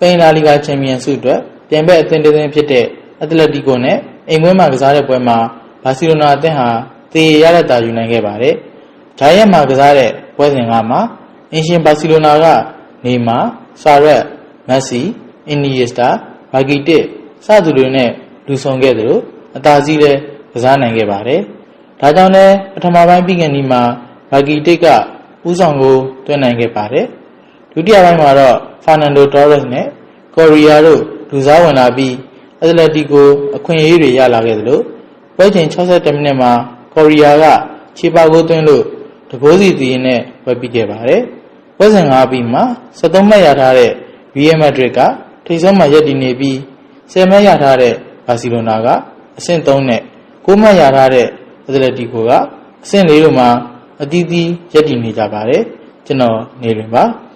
ပိန်လာလီဂါချန်ပီယံဆုအတွက်ပြိုင်ဘက်အသင်းတစ်သင်းဖြစ်တဲ့အက်တလက်တီကိုနဲ့အိမ်မွေးမှာကစားတဲ့ပွဲမှာဘာစီလိုနာအသင်းဟာသေရရတဲ့တာယူနိုင်ခဲ့ပါတယ်။ဂျာယက်မှာကစားတဲ့ပွဲစဉ်ကမှာအင်ရှင်ဘာစီလိုနာကနေမာဆာရက်မက်ဆီအင်နီယက်စတာဘာဂီတစ်စသူတွေနဲ့လူဆောင်ခဲ့သလိုအသာစီးလည်းကစားနိုင်ခဲ့ပါတယ်။ဒါကြောင့်လည်းပထမပိုင်းပြီးကန်ဒီမှာဘာဂီတစ်ကဦးဆောင်ကိုတွန်းနိုင်ခဲ့ပါတယ်။ ဒုတိယပိုင်းမှာတော့ဖာနန်ဒိုတော်ရက်နဲ့ကော်ရီယာတို့လူစားဝင်လာပြီးအက်တလက်တီကိုအခွင့်အရေးတွေရလာခဲ့သလိုပွဲချိန်62မိနစ်မှာကော်ရီယာကခြေပါကိုသွင်းလို့တကိုးစီတီးနဲ့ပွဲပြီးခဲ့ပါတယ်။ပွဲစဉ်၅ပြီးမှာ73မှတ်ရထားတဲ့ Real Madrid ကထိပ်ဆုံးမှာရပ်တည်နေပြီး10မှတ်ရထားတဲ့ဘာစီလိုနာကအဆင့်3နဲ့9မှတ်ရထားတဲ့အက်တလက်တီကိုကအဆင့်4တို့မှာအတီးတီးရပ်တည်နေကြပါတယ်။ကျွန်တော်နေလွင်ပါ။